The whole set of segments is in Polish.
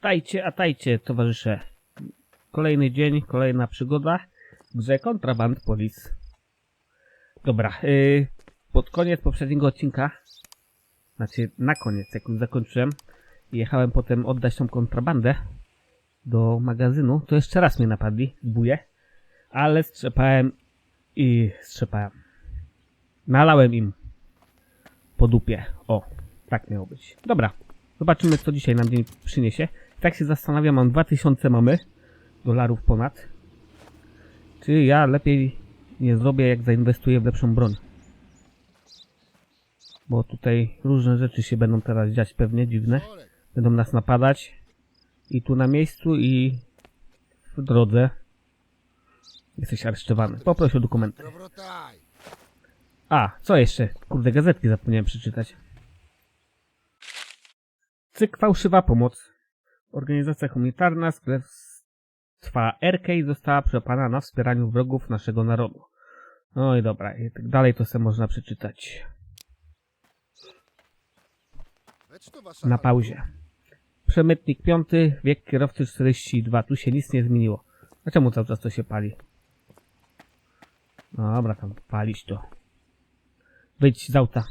Tajcie, a tajcie, towarzysze. Kolejny dzień, kolejna przygoda w grze Contraband Police. Dobra, yy, pod koniec poprzedniego odcinka, znaczy na koniec, jak już zakończyłem, jechałem potem oddać tą kontrabandę do magazynu, to jeszcze raz mnie napadli, buje, ale strzepałem i strzepałem. Nalałem im po dupie. O, tak miało być. Dobra, zobaczymy co dzisiaj nam dzień przyniesie. Tak się zastanawiam, mam 2000 mamy dolarów ponad. Czy ja lepiej nie zrobię, jak zainwestuję w lepszą broń? Bo tutaj różne rzeczy się będą teraz dziać pewnie, dziwne. Będą nas napadać. I tu na miejscu, i w drodze. Jesteś aresztowany. Poproś o dokumenty. A, co jeszcze? Kurde, gazetki zapomniałem przeczytać. Cyk Fałszywa Pomoc. Organizacja humanitarna z królestwa RK została przepana na wspieraniu wrogów naszego narodu. No i dobra, i tak dalej to sobie można przeczytać. Na pauzie. Przemytnik piąty, wiek kierowcy 42. Tu się nic nie zmieniło. A czemu cały czas to się pali? No dobra, tam palić to. Wyjdź z auta.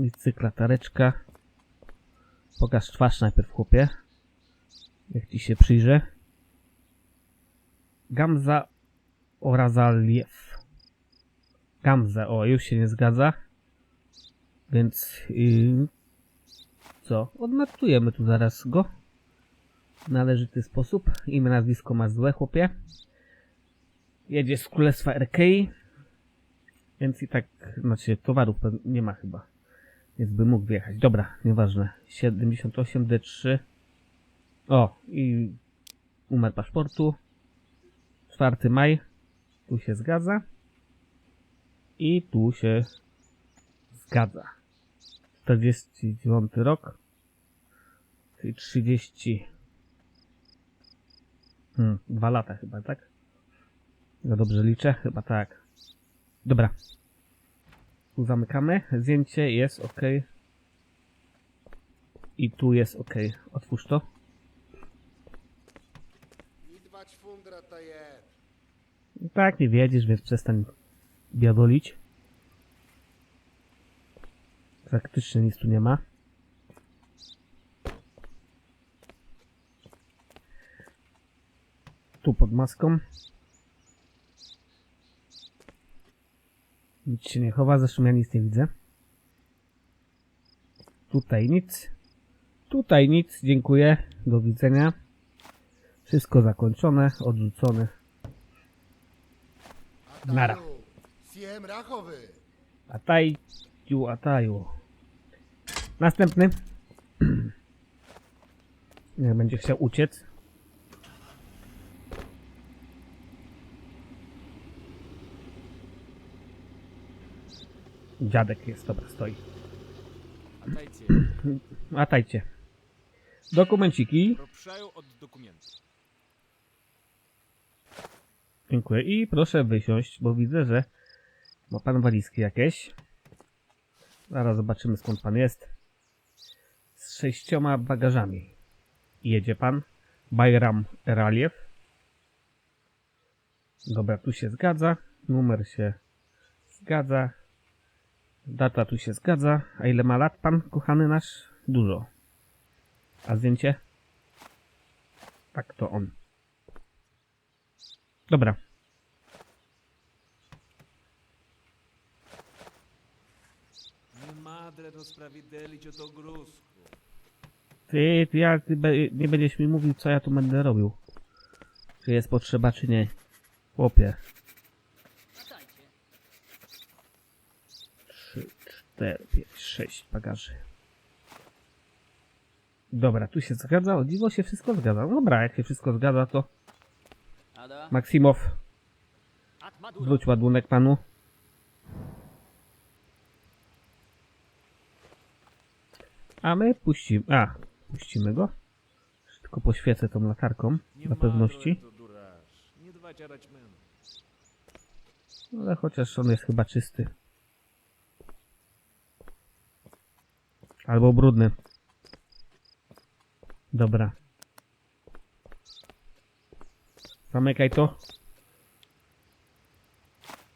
I cyk latareczka. Pokaż twarz najpierw, chłopie. Jak ci się przyjrzę. Gamza Orazaliew. Gamza, o, już się nie zgadza. Więc yy, co? Odnotujemy tu zaraz go. W należyty sposób. Imię, nazwisko ma złe, chłopie. Jedzie z Królestwa RK. Więc i tak, znaczy towarów nie ma chyba. Więc by mógł wyjechać. Dobra, nieważne. 78 D3. O, i numer paszportu. 4 maj. Tu się zgadza. I tu się zgadza. 49 rok. Czyli 30. Hmm, dwa lata chyba, tak? Ja dobrze liczę? Chyba tak. Dobra. Tu zamykamy. Zdjęcie jest ok. I tu jest ok. Otwórz to. Tak, nie wiedziesz, więc przestań biadolić. Praktycznie nic tu nie ma. Tu pod maską. Nic się nie chowa, zresztą ja nic nie widzę. Tutaj nic. Tutaj nic, dziękuję. Do widzenia. Wszystko zakończone, odrzucone. Nara. Siem rachowy! Ataju, ataju. Następny. Będzie chciał uciec. Dziadek jest, dobra, stoi. Dajcie. Atajcie. Dokumenciki. Od. Dziękuję. I proszę wysiąść, bo widzę, że ma pan walizki jakieś. Zaraz zobaczymy skąd pan jest. Z sześcioma bagażami. Jedzie pan. Bayram Eraliew. Dobra, tu się zgadza. Numer się zgadza. Data tu się zgadza. A ile ma lat pan, kochany nasz? Dużo. A zdjęcie? Tak, to on. Dobra. Ty, ty, ja, ty be, nie będziesz mi mówił, co ja tu będę robił. Czy jest potrzeba, czy nie. Chłopie. 4, 5, 6 bagaży. Dobra, tu się zgadza, o dziwo się wszystko zgadza. No dobra, jak się wszystko zgadza, to... Maksimow, wróć ładunek panu. A my puścimy... A, puścimy go. Tylko poświecę tą latarką, na pewności. No, ale chociaż on jest chyba czysty. Albo brudny. Dobra. Zamykaj to.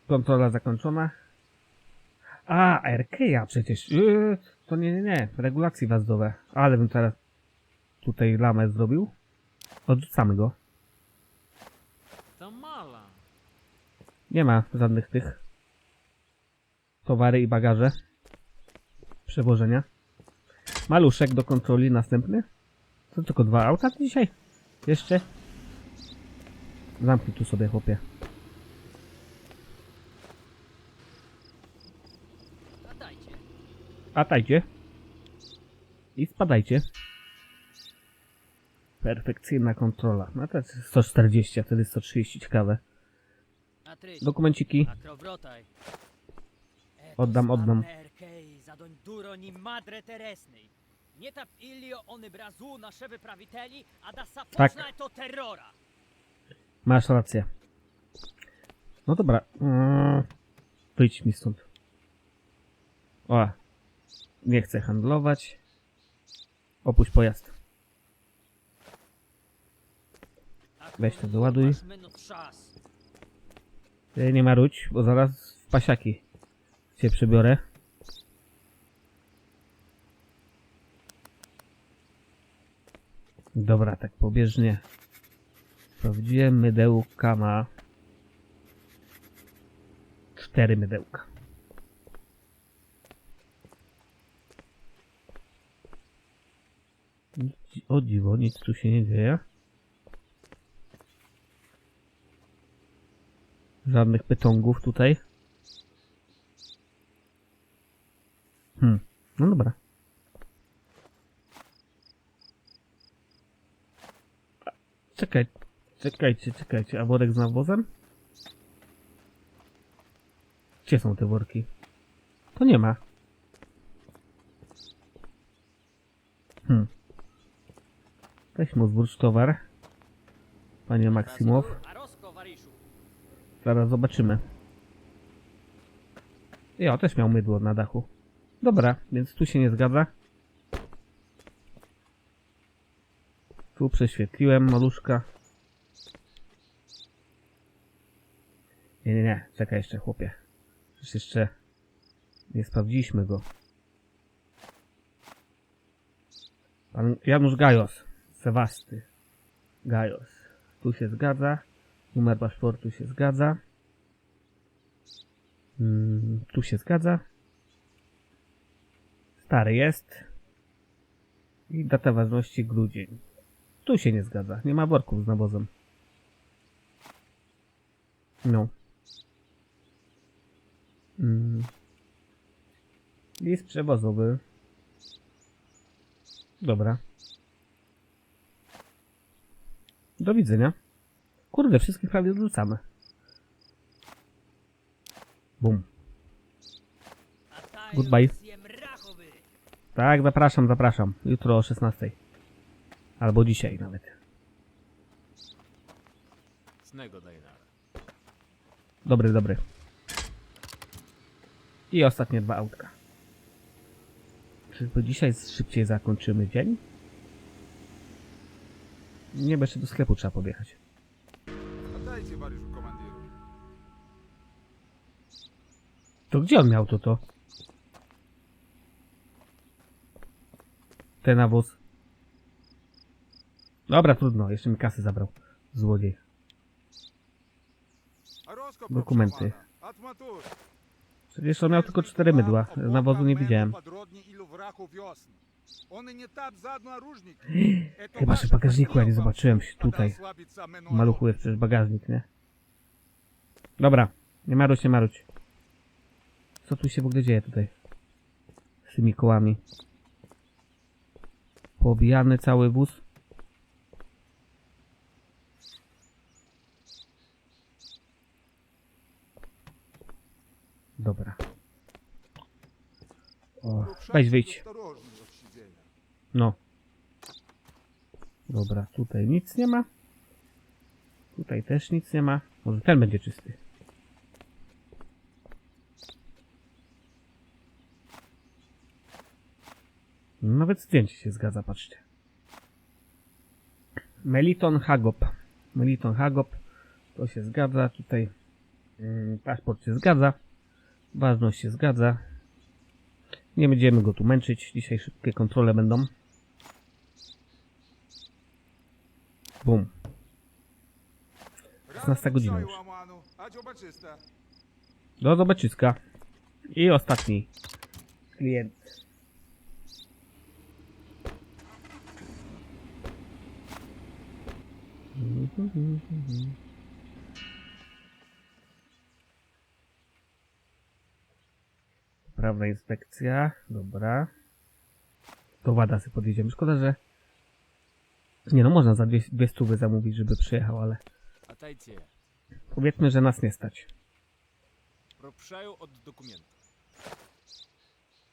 Kontrola zakończona. A, RK'a przecież. Yy, to nie, nie, nie. Regulacje wjazdowe. Ale bym teraz tutaj lamę zrobił. Odrzucamy go. Nie ma żadnych tych. Towary i bagaże. Przewożenia. Maluszek do kontroli następny. To tylko dwa auta dzisiaj? Jeszcze? Zamknij tu sobie chłopie. Atajcie. I spadajcie. Perfekcyjna kontrola. No to jest 140, a wtedy 130. Ciekawe. Dokumenciki. Akrowrotaj. Oddam, oddam. Duro ni madre teresnej. Nie tap ilio ony brazu nasze wyprawiteli, a da Tak. sapoczna to terrora. Masz rację. No dobra. Mm, wyjdź mi stąd. O. Nie chcę handlować. Opuść pojazd. Weź to wyładuj. Masz minut czas. Ty Nie marudź, bo zaraz w pasiaki cię przybiorę. Dobra, tak pobieżnie. Sprawdziłem, mydełka ma... Cztery mydełka. O dziwo, nic tu się nie dzieje. Żadnych pytongów tutaj. Hmm, no dobra. Czekaj, czekajcie, czekajcie, a worek z nawozem? Gdzie są te worki? To nie ma. Hmm. Weź mu zwróć towar. Panie Maksimow. Zaraz zobaczymy. Ja też miał mydło na dachu. Dobra, więc tu się nie zgadza. Tu prześwietliłem maluszka. Nie, nie, nie. Czekaj jeszcze, chłopie. Przecież jeszcze nie sprawdziliśmy go. Pan Janusz Gajos. Sewasty. Gajos. Tu się zgadza. Numer paszportu się zgadza. Mm, tu się zgadza. Stary jest. I data ważności grudzień. Tu się nie zgadza. Nie ma worków z nawozem. No. Mm. List przewozowy. Dobra. Do widzenia. Kurde, wszystkich prawie odrzucamy. Bum. Goodbye. Tak, zapraszam, zapraszam. Jutro o 16. Albo dzisiaj nawet. Dobry, dobry. I ostatnie dwa autka. Czyżby dzisiaj szybciej zakończymy dzień? Nie, bo jeszcze do sklepu trzeba podjechać. To gdzie on miał to to? Ten nawóz. Dobra, trudno, jeszcze mi kasy zabrał. Złodziej. Dokumenty. Przecież on miał tylko cztery mydła. Nawozu nie widziałem. Chyba, że w bagażniku, ja nie zobaczyłem się tutaj. Maluchu jest przecież bagażnik, nie? Dobra, nie maruć, nie maruć. Co tu się w ogóle dzieje tutaj? Z tymi kołami. Pobijany cały wóz. Dobra. O, weź wyjdź. No. Dobra, tutaj nic nie ma. Tutaj też nic nie ma. Może ten będzie czysty. Nawet zdjęcie się zgadza, patrzcie. Meliton Hagop. Meliton Hagop. To się zgadza. Tutaj mm, paszport się zgadza. Ważność się zgadza. Nie będziemy go tu męczyć. Dzisiaj szybkie kontrole będą. Bum. 16 godzina już. Do zobaczyska. I ostatni klient. Mm-hmm. Prawna inspekcja, dobra. Do Wada sobie podjedziemy. Szkoda, że... Nie no, można za dwie, dwie stówy zamówić, żeby przyjechał, ale... Powiedzmy, że nas nie stać.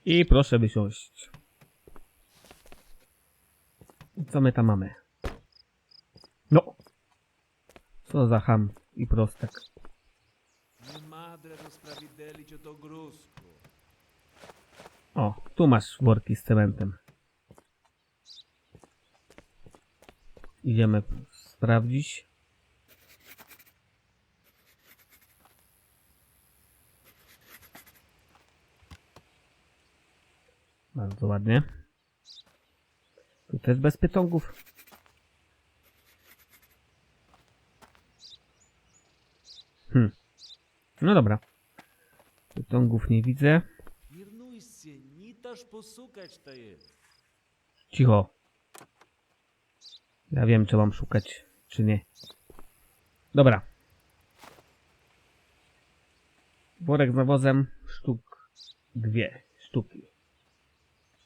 I proszę wysiąść. Co my tam mamy? No! Co za ham i prostek. Madre rozpravidelić od ogrusku. O, tu masz worki z cementem. Idziemy sprawdzić. Bardzo ładnie. Tu też bez pytągów. Hmm. No dobra. Pytągów nie widzę. Pamiętasz, posukać to jest. Cicho. Ja wiem, czy mam szukać, czy nie. Dobra. Worek z nawozem sztuk dwie sztuki.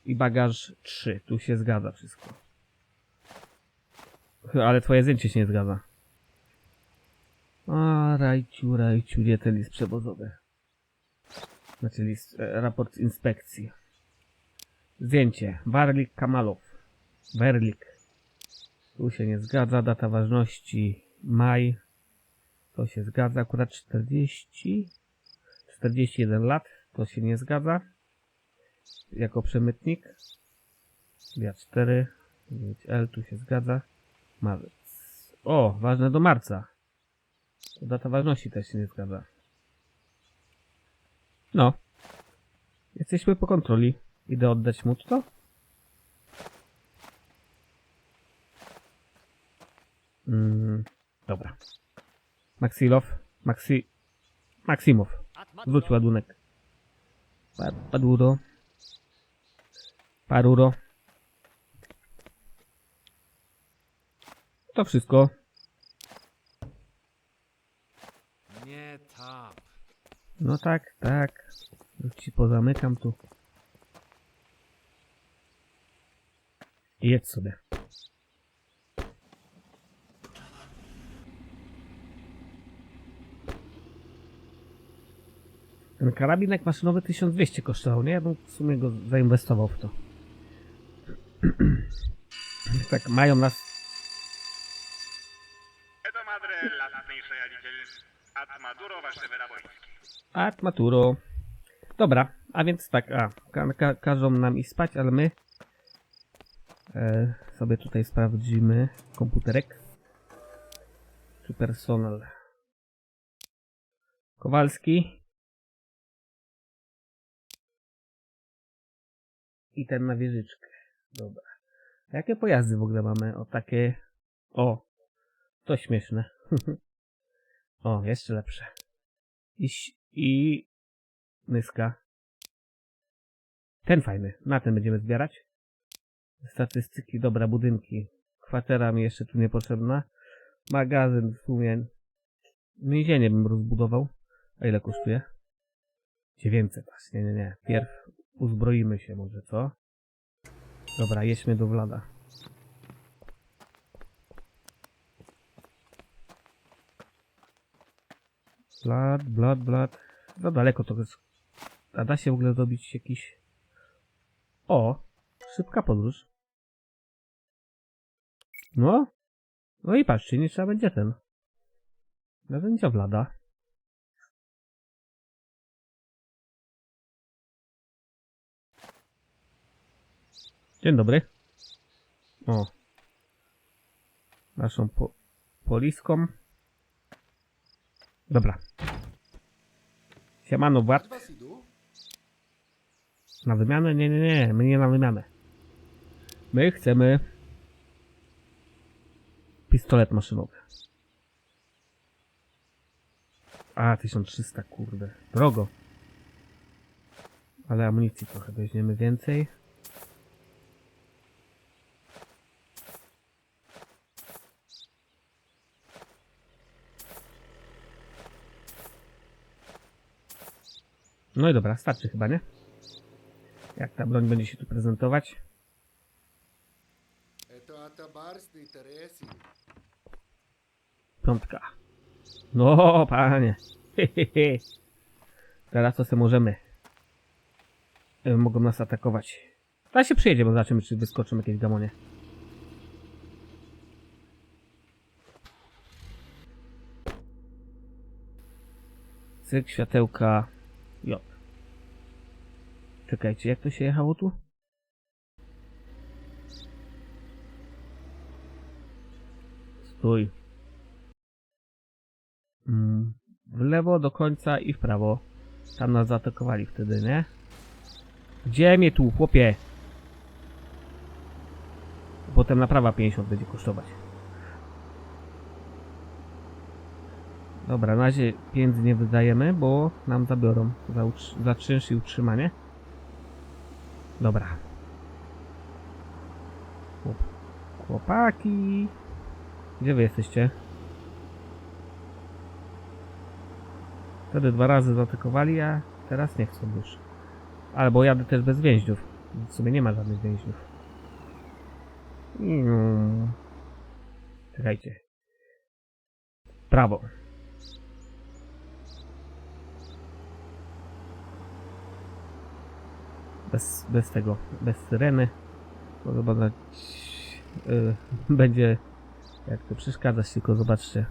I bagaż trzy. Tu się zgadza wszystko. Ale twoje zdjęcie się nie zgadza. A, rajciu, rajciu, gdzie ten list przewozowy? Znaczy list, e, raport z inspekcji. Zdjęcie. Warlik Kamalow. Werlik. Tu się nie zgadza. Data ważności maj. To się zgadza. Akurat 40. 41 lat. To się nie zgadza. Jako przemytnik. Ja 4. 9L tu się zgadza. Marzec. O, ważne do marca. To data ważności też się nie zgadza. No. Jesteśmy po kontroli. Idę oddać mu to? Mm, dobra. Maxilow, Maxi... Maksimow. Zwróć ładunek. Pa paduro. Paruro. To wszystko. Nie. No tak, tak. Już ci pozamykam tu. jedź sobie. Ten karabinek maszynowy 1200 kosztował, nie? Ja bym w sumie go zainwestował w to. tak, mają nas... Atmaturo. Dobra, a więc tak, a, ka każą nam i spać, ale my sobie tutaj sprawdzimy komputerek. Czy personel. Kowalski. I ten na wieżyczkę. Dobra. Jakie pojazdy w ogóle mamy? O takie. O! To śmieszne. o, jeszcze lepsze. I, i Nyska. Ten fajny. Na ten będziemy zbierać. Statystyki, dobra, budynki. Kwatera mi jeszcze tu niepotrzebna. Magazyn w sumie. Więzienie bym rozbudował. A ile kosztuje? 900 aż. Nie, nie, nie. Pierw uzbroimy się może, co? Dobra, jedźmy do Vlada. Blad, blad, blad. Za daleko to jest. A da się w ogóle zrobić jakiś... O! Szybka podróż. No. No i patrzcie, nie trzeba będzie ten. Narzędzia Vlada. Dzień dobry. O. naszą po poliską. Dobra. Siemano, idą? Na wymianę? Nie, nie, nie, my nie na wymianę. My chcemy pistolet maszynowy. A, 1300, kurde. Drogo. Ale amunicji trochę weźmiemy więcej. No i dobra, starczy chyba, nie? Jak ta broń będzie się tu prezentować? E to atabarsny Piątka. No, panie. Teraz to sobie możemy. E, Mogą nas atakować. Teraz się przyjedzie, bo zobaczymy, czy wyskoczą jakieś gamonie. Cyk, światełka J. Czekajcie, jak to się jechało tu? Stój. Mm, w lewo do końca i w prawo. Tam nas zaatakowali wtedy, nie? Gdzie mnie tu, chłopie? Potem naprawa 50 będzie kosztować. Dobra, na razie pieniędzy nie wydajemy, bo nam zabiorą za, za czynsz i utrzymanie. Dobra. Chłop chłopaki. Gdzie wy jesteście? Wtedy dwa razy zaatakowali, a teraz nie chcą już. Albo jadę też bez więźniów. W sumie nie ma żadnych więźniów. Mm. Czekajcie. Prawo. Bez, bez tego, bez syreny. Bo zobaczyć, yy, będzie jak to przeszkadzać, tylko zobaczcie.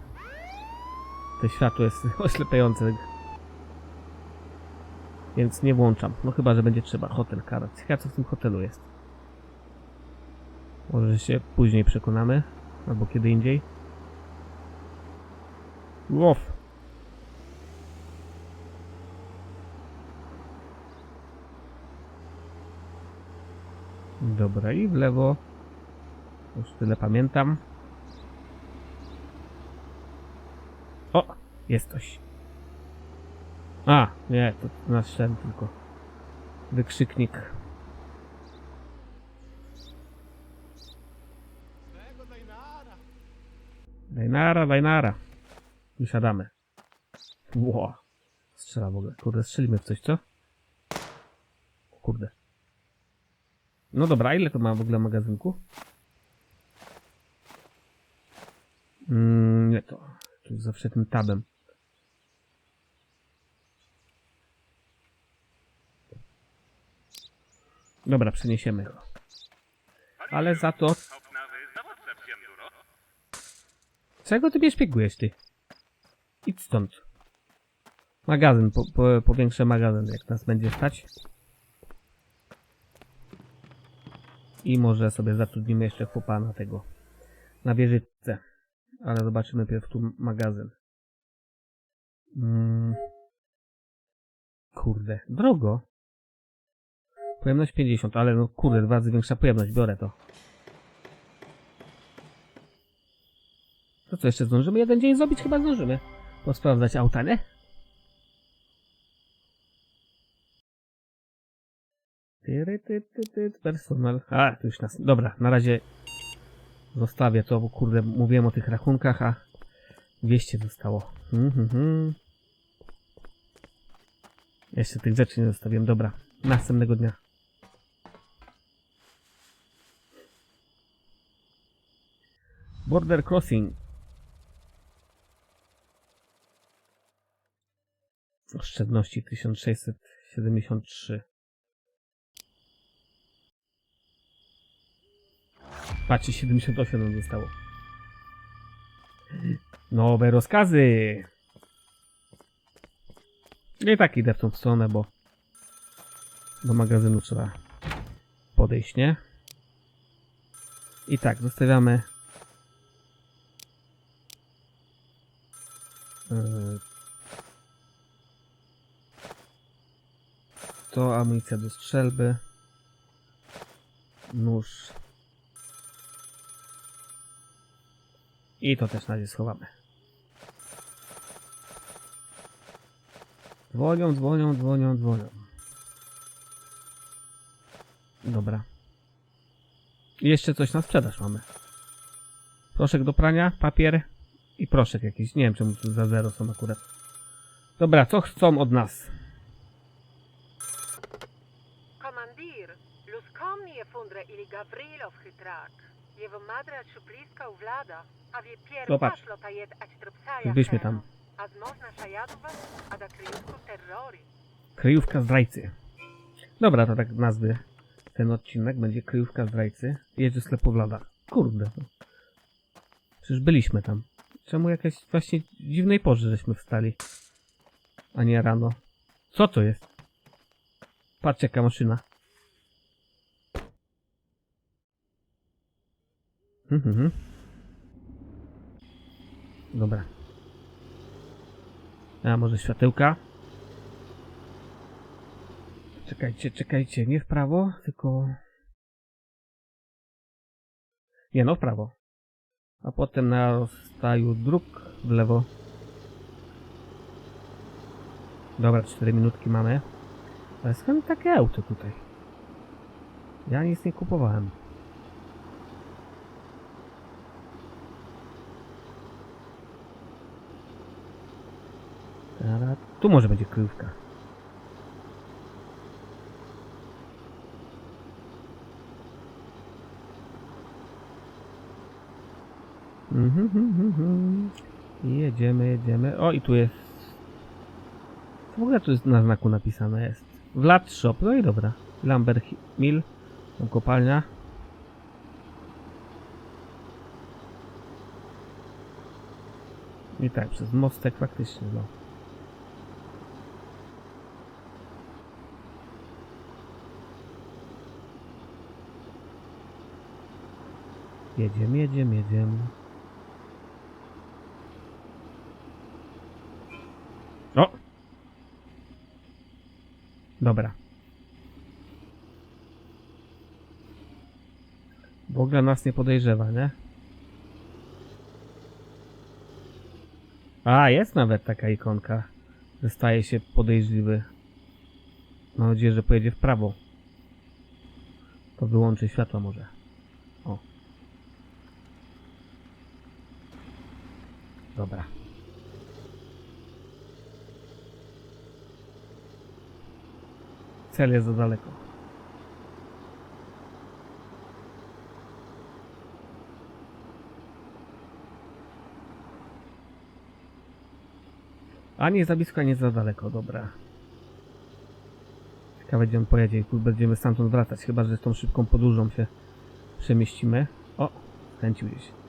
To światło jest oślepiające. Więc nie włączam. No chyba, że będzie trzeba. Hotel Karat. Ciekawe co w tym hotelu jest. Może się później przekonamy. Albo kiedy indziej. Łow. Dobra, i w lewo. Już tyle pamiętam. O! Jest coś. A, nie, to nasz ten tylko. Wykrzyknik. Dajnara, dajnara. Wysiadamy. Ło. Strzela w ogóle. Kurde, strzelimy w coś, co? Kurde. No dobra, ile to ma w ogóle magazynku? Mm, nie to. Tu zawsze tym tabem. Dobra, przeniesiemy go. Ale za to... Czego ty mnie szpiegujesz, ty? Idź stąd. Magazyn, po, po, powiększę magazyn, jak nas będzie stać. I może sobie zatrudnimy jeszcze chłopa na tego, na wieżyczce. Ale zobaczymy pierw tu magazyn. Mm. Kurde, drogo. Pojemność 50, ale no kurde, dwa razy większa pojemność, biorę to. To co, jeszcze zdążymy jeden dzień zrobić? Chyba zdążymy. Posprawdzać auta, nie? Personal. A, to już nas... Dobra, na razie zostawię to, bo kurde, mówiłem o tych rachunkach, a 200 zostało. Mhm, mhm. Jeszcze tych rzeczy nie zostawiłem. Dobra, następnego dnia. Border Crossing. Oszczędności 1673. Patrzcie, 78 nam zostało. Nowe rozkazy! I tak idę w tą stronę, bo do magazynu trzeba podejść, nie? I tak, zostawiamy To amunicja do strzelby. Nóż. I to też na razie schowamy. Dzwonią, dzwonią, dzwonią, dzwonią. Dobra. Jeszcze coś na sprzedaż mamy. Proszek do prania, papier i proszek jakiś. Nie wiem, czemu tu za zero są akurat. Dobra, co chcą od nas? Komandir, luskomnie fundre ili Gavrilow chytrak. Jego madra szupliska uwlada, a wie Zobacz. pierwsza lota jed ać trupsaja Byliśmy tam. A zmożna szajadwa, a da kryjówku terrory. Kryjówka zdrajcy. Dobra, to tak nazwy. Ten odcinek będzie kryjówka zdrajcy. Jedzie sklepu Wlada. Kurde. Przecież byliśmy tam. Czemu jakaś właśnie dziwnej porze żeśmy wstali? A nie rano. Co to jest? Patrz jaka maszyna. Mhm. Dobra. A może światełka? Czekajcie, czekajcie, nie w prawo, tylko... Nie, no w prawo. A potem na rozstaju dróg w lewo. Dobra, 4 minutki mamy. Ale skąd takie auto tutaj? Ja nic nie kupowałem. Tu może będzie kryjówka. Mhm, mhm, mhm. Jedziemy, jedziemy. O, i tu jest. W ogóle tu jest na znaku napisane jest? Vlad Shop, no i dobra. Lumber Hi- Mill, tam kopalnia. I tak, przez mostek faktycznie, no. Jedziemy, jedziemy, jedziemy. O! Dobra. W ogóle nas nie podejrzewa, nie? A, jest nawet taka ikonka, że staje się podejrzliwy. Mam nadzieję, że pojedzie w prawo. To wyłączy światła może. O. Dobra. Cel jest za daleko. A nie za blisko, nie za daleko, dobra. Ciekawe gdzie on pojedzie i będziemy stamtąd wracać, chyba że z tą szybką podróżą się przemieścimy. O, skręcił gdzieś.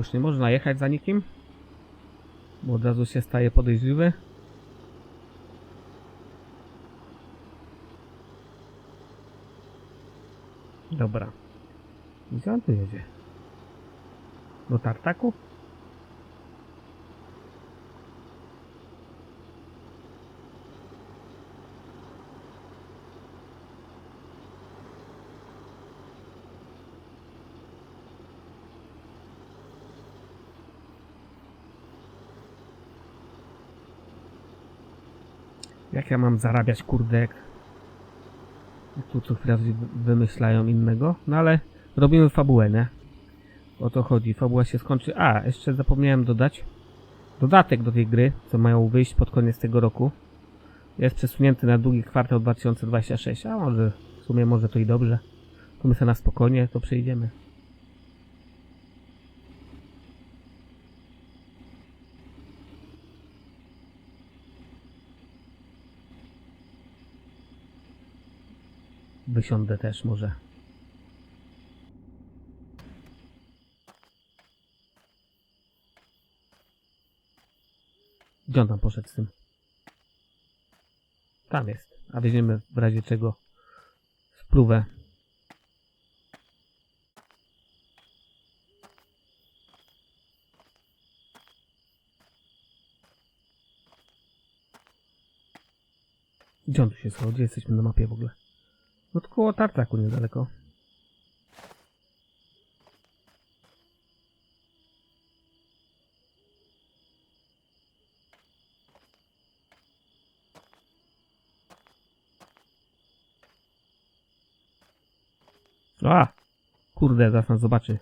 Już nie można jechać za nikim, bo od razu się staje podejrzliwy. Dobra. Gdzie on tu jedzie? Do tartaku? Jak ja mam zarabiać, kurde, jak tu co chwila wy- wymyślają innego, no ale robimy fabułę, nie? O to chodzi, fabuła się skończy. A, jeszcze zapomniałem dodać dodatek do tej gry, co mają wyjść pod koniec tego roku. Jest przesunięty na drugi kwartał 2026, a może w sumie może to i dobrze. To my sobie na spokojnie to przejdziemy. Wysiądę też może. Gdzie on tam poszedł z tym? Tam jest. A weźmiemy w razie czego spluwę. Gdzie on tu się schował? Gdzie jesteśmy na mapie w ogóle? No to koło tartaku niedaleko. A! Kurde, zaraz nas zobaczy.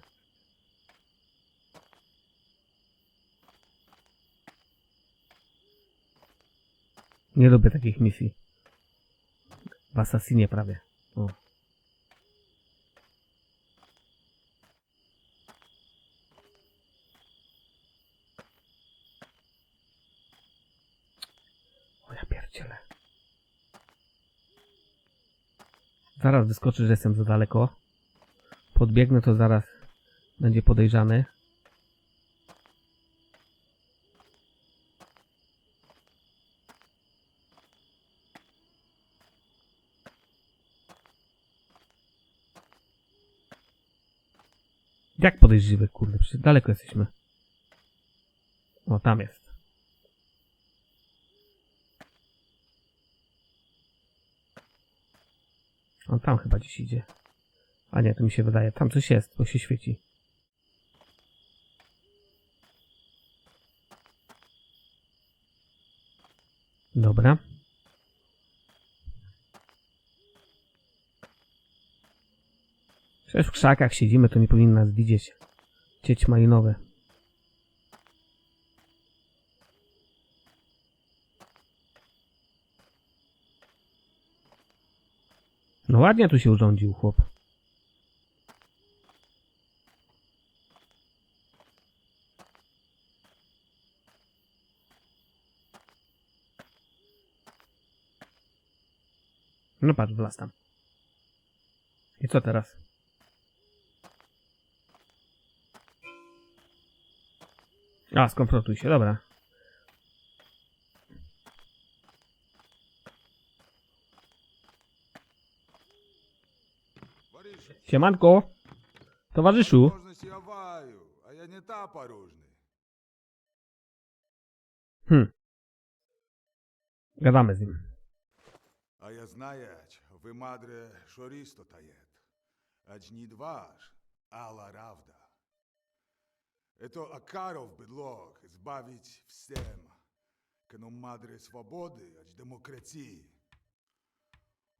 Nie lubię takich misji. W Assassinie prawie. O. O ja. Zaraz wyskoczy, że jestem za daleko. Podbiegnę, to zaraz będzie podejrzany. Jak podejrzliwy, kurde, przecież daleko jesteśmy. O, tam jest. On tam chyba gdzieś idzie. A nie, to mi się wydaje. Tam coś jest, bo się świeci. Dobra. Przecież w krzakach siedzimy, to nie powinien nas widzieć. Cieć malinowe. No ładnie tu się urządził chłop. No patrz, tam. I co teraz? A, skonfrontuj się, dobra. Борисович, Siemanko! Towarzyszu! возможности Аваю, а я не та порожний. Hm. Gadamy z nim. А я знаєч, ви мадре шорісто таєт. Ач не дваш, ала равда. Это Акаров бедлог избавить всем. Кано мадре свободы, ач демократии.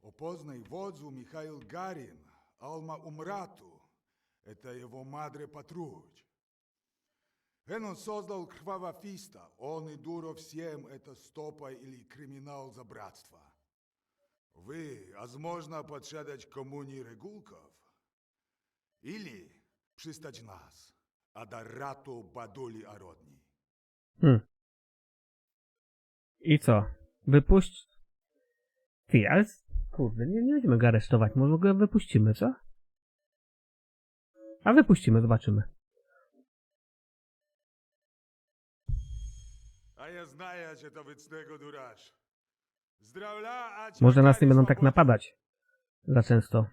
Опознай водзу Михаил Гарин, Алма Умрату. Это его мадре Патруч. Эн он создал кровавофиста. Он и дуро всем это стопа или криминал за братство. Вы, возможно, подшедać коммуни регулков? Или przystać nas, a da ratu baduli arodni. Hm. I co? Wypuść... Ty, ale... Kurde, nie, nie będziemy go aresztować. Może go wypuścimy, co? A wypuścimy, zobaczymy. Może nas nie będą tak napadać. Za często.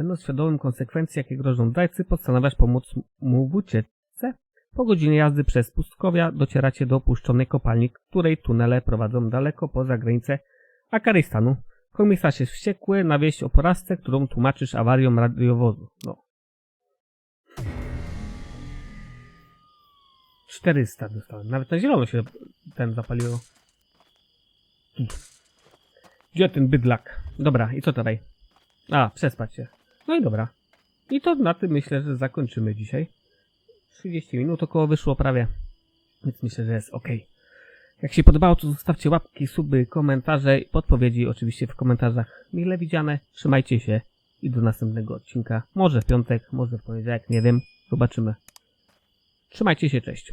Będąc świadomym konsekwencji, jakie grożą zdrajcy, postanawiasz pomóc mu w ucieczce. Po godzinie jazdy przez pustkowia docieracie do opuszczonej kopalni, której tunele prowadzą daleko poza granicę Akaristanu. Komisarz jest wściekły na wieść o porażce, którą tłumaczysz awarią radiowozu. No. 400 dostałem. Nawet na zielono się ten zapaliło. Gdzie ten bydlak? Dobra, i co tutaj? A, przespać się. No i dobra. I to na tym myślę, że zakończymy dzisiaj. 30 minut około wyszło prawie. Więc myślę, że jest ok. Jak się podobało, to zostawcie łapki, suby, komentarze i podpowiedzi oczywiście w komentarzach mile widziane. Trzymajcie się i do następnego odcinka. Może w piątek, może w poniedziałek, nie wiem. Zobaczymy. Trzymajcie się, cześć.